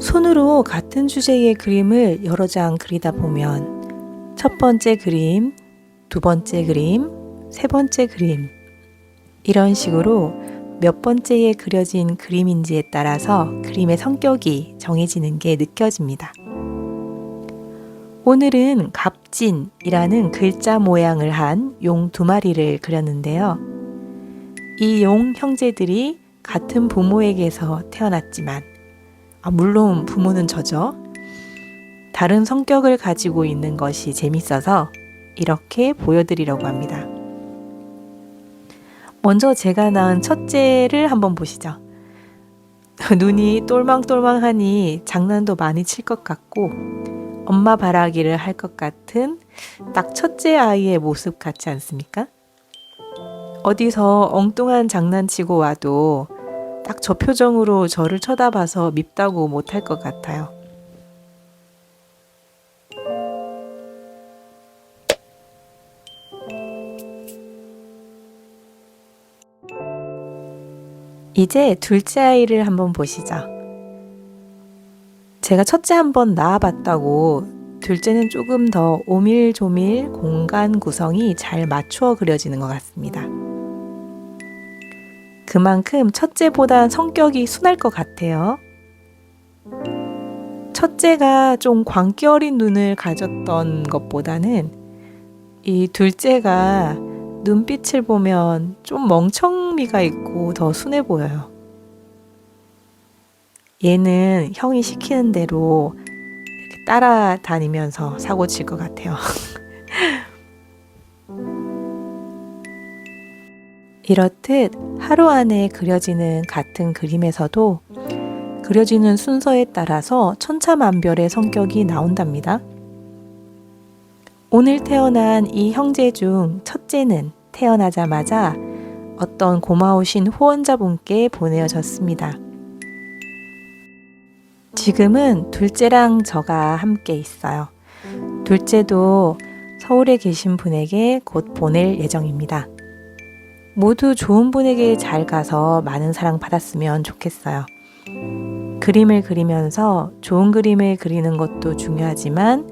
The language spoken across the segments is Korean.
손으로 같은 주제의 그림을 여러 장 그리다 보면 첫 번째 그림, 두 번째 그림, 세 번째 그림 이런 식으로 몇 번째에 그려진 그림인지에 따라서 그림의 성격이 정해지는 게 느껴집니다. 오늘은 갑진이라는 글자 모양을 한 용 두 마리를 그렸는데요. 이 용 형제들이 같은 부모에게서 태어났지만, 아, 물론 부모는 저죠. 다른 성격을 가지고 있는 것이 재밌어서 이렇게 보여드리려고 합니다. 먼저 제가 낳은 첫째를 한번 보시죠. 눈이 똘망똘망하니 장난도 많이 칠 것 같고 엄마 바라기를 할 것 같은 딱 첫째 아이의 모습 같지 않습니까? 어디서 엉뚱한 장난치고 와도 딱 저 표정으로 저를 쳐다봐서 밉다고 못할 것 같아요. 이제 둘째 아이를 한번 보시죠. 제가 첫째 한번 낳아봤다고 둘째는 조금 더 오밀조밀 공간 구성이 잘 맞추어 그려지는 것 같습니다. 그만큼 첫째보다 성격이 순할 것 같아요. 첫째가 좀 광기 어린 눈을 가졌던 것보다는 이 둘째가 눈빛을 보면 좀 멍청미가 있고 더 순해 보여요. 얘는 형이 시키는 대로 따라다니면서 사고 칠 것 같아요. 이렇듯 하루 안에 그려지는 같은 그림에서도 그려지는 순서에 따라서 천차만별의 성격이 나온답니다. 오늘 태어난 이 형제 중 첫째는 태어나자마자 어떤 고마우신 후원자분께 보내어졌습니다. 지금은 둘째랑 저가 함께 있어요. 둘째도 서울에 계신 분에게 곧 보낼 예정입니다. 모두 좋은 분에게 잘 가서 많은 사랑 받았으면 좋겠어요. 그림을 그리면서 좋은 그림을 그리는 것도 중요하지만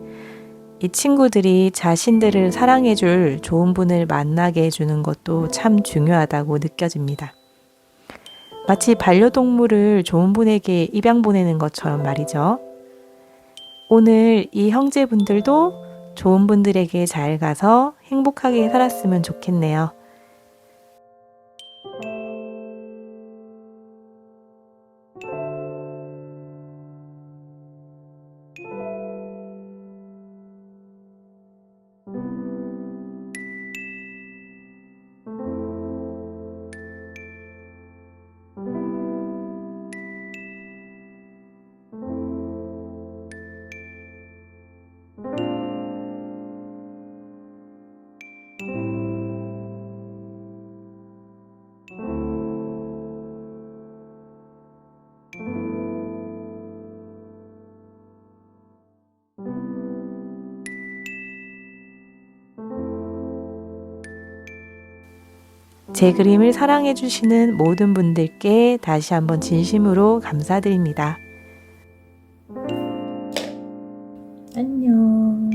이 친구들이 자신들을 사랑해줄 좋은 분을 만나게 해주는 것도 참 중요하다고 느껴집니다. 마치 반려동물을 좋은 분에게 입양 보내는 것처럼 말이죠. 오늘 이 형제분들도 좋은 분들에게 잘 가서 행복하게 살았으면 좋겠네요. 제 그림을 사랑해주시는 모든 분들께 다시 한번 진심으로 감사드립니다. 안녕.